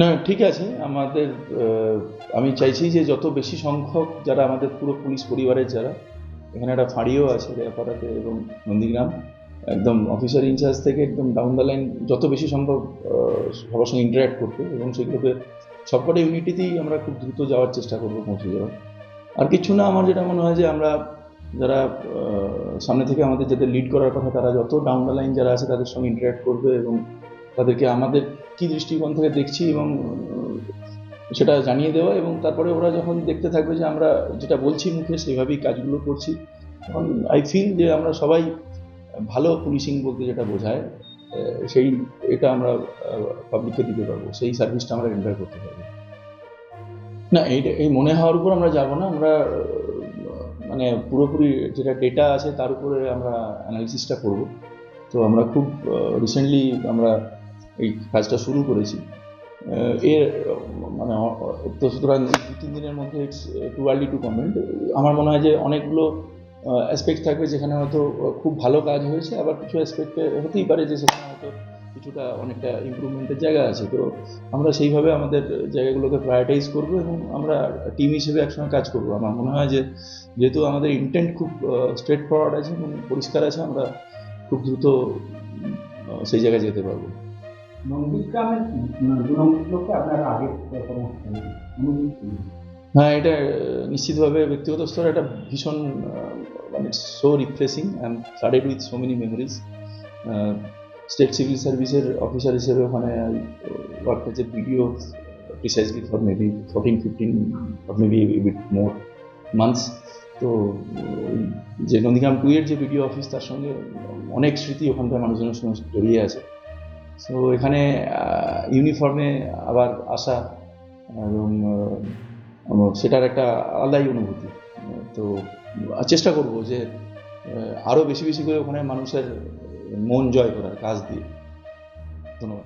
না, ঠিক আছে। আমাদের আমি চাইছি যে যত বেশি সংখ্যক যারা আমাদের পুরো পুলিশ পরিবারের যারা, এখানে একটা ফাঁড়িও আছে রেয়াপাড়াতে এবং নন্দীগ্রাম, একদম অফিসার ইনচার্জ থেকে একদম ডাউন দ্য লাইন যত বেশি সম্ভব সবার সঙ্গে ইন্টারাক্ট করতে এবং সেগুলোকে সবকটা ইউনিটিতেই আমরা খুব দ্রুত যাওয়ার চেষ্টা করব পৌঁছে যাওয়ার। আর কিছু না, আমার যেটা মনে হয় যে আমরা যারা সামনে থেকে আমাদের যাদের লিড করার কথা, তারা যত ডাউন দ্য লাইন যারা আছে তাদের সঙ্গে ইন্টারাক্ট করবে এবং তাদেরকে আমাদের কি দৃষ্টিকোণ থেকে দেখছি এবং সেটা জানিয়ে দেওয়া এবং তারপরে ওরা যখন দেখতে থাকবে যে আমরা যেটা বলছি মুখে সেভাবেই কাজগুলো করছি। তখন আই ফিল যে আমরা সবাই ভালো পুলিশিং বলতে যেটা বোঝায় সেই এটা আমরা পাবলিককে দিতে পারব। সেই সার্ভিসটা আমরা এন্টার করতে পারব। না, এইটা, এই মনে হওয়ার উপর আমরা যাব না। আমরা মানে পুরোপুরি যেটা ডেটা আছে তার উপরে আমরা অ্যানালিসিসটা করব। তো আমরা খুব রিসেন্টলি আমরা এই কাজটা শুরু করেছি। এর মানে তো সুতরাং দু তিন দিনের মধ্যে it's too early to comment আমার মনে হয় যে অনেকগুলো অ্যাসপেক্ট থাকবে যেখানে হয়তো খুব ভালো কাজ হয়েছে, আবার কিছু অ্যাসপেক্টে হতেই পারে যে সেখানে হয়তো কিছুটা অনেকটা ইম্প্রুভমেন্টের জায়গা আছে। তো আমরা সেইভাবে আমাদের জায়গাগুলোকে প্রায়োরিটাইজ করব এবং আমরা টিম হিসেবে একসঙ্গে কাজ করব। আমার মনে হয় যে যেহেতু আমাদের ইন্টেন্ট খুব স্ট্রেট ফরওয়ার্ড আছে এবং পরিষ্কার আছে, আমরা খুব দ্রুত সেই জায়গায় যেতে পারব। কি? হ্যাঁ এটা নিশ্চিতভাবে ব্যক্তিগত স্তরে একটা ভীষণ মানে so refreshing I am flooded with so many memories state civil সার্ভিসের অফিসার হিসেবে ওখানে work a video precisely for maybe fourteen fifteen for maybe bit more months তো যে নন্দীগ্রাম টু এর যে ভিডিও অফিস তার সঙ্গে অনেক স্মৃতি ওখানকার মানুষজনের সঙ্গে জড়িয়ে আছে। সো এখানে ইউনিফর্মে আবার আসা, এবং সেটার একটা আলাদাই অনুভূতি। তো চেষ্টা করব যে আরও বেশি বেশি করে ওখানে মানুষের মন জয় করার কাজ দিয়ে। ধন্যবাদ।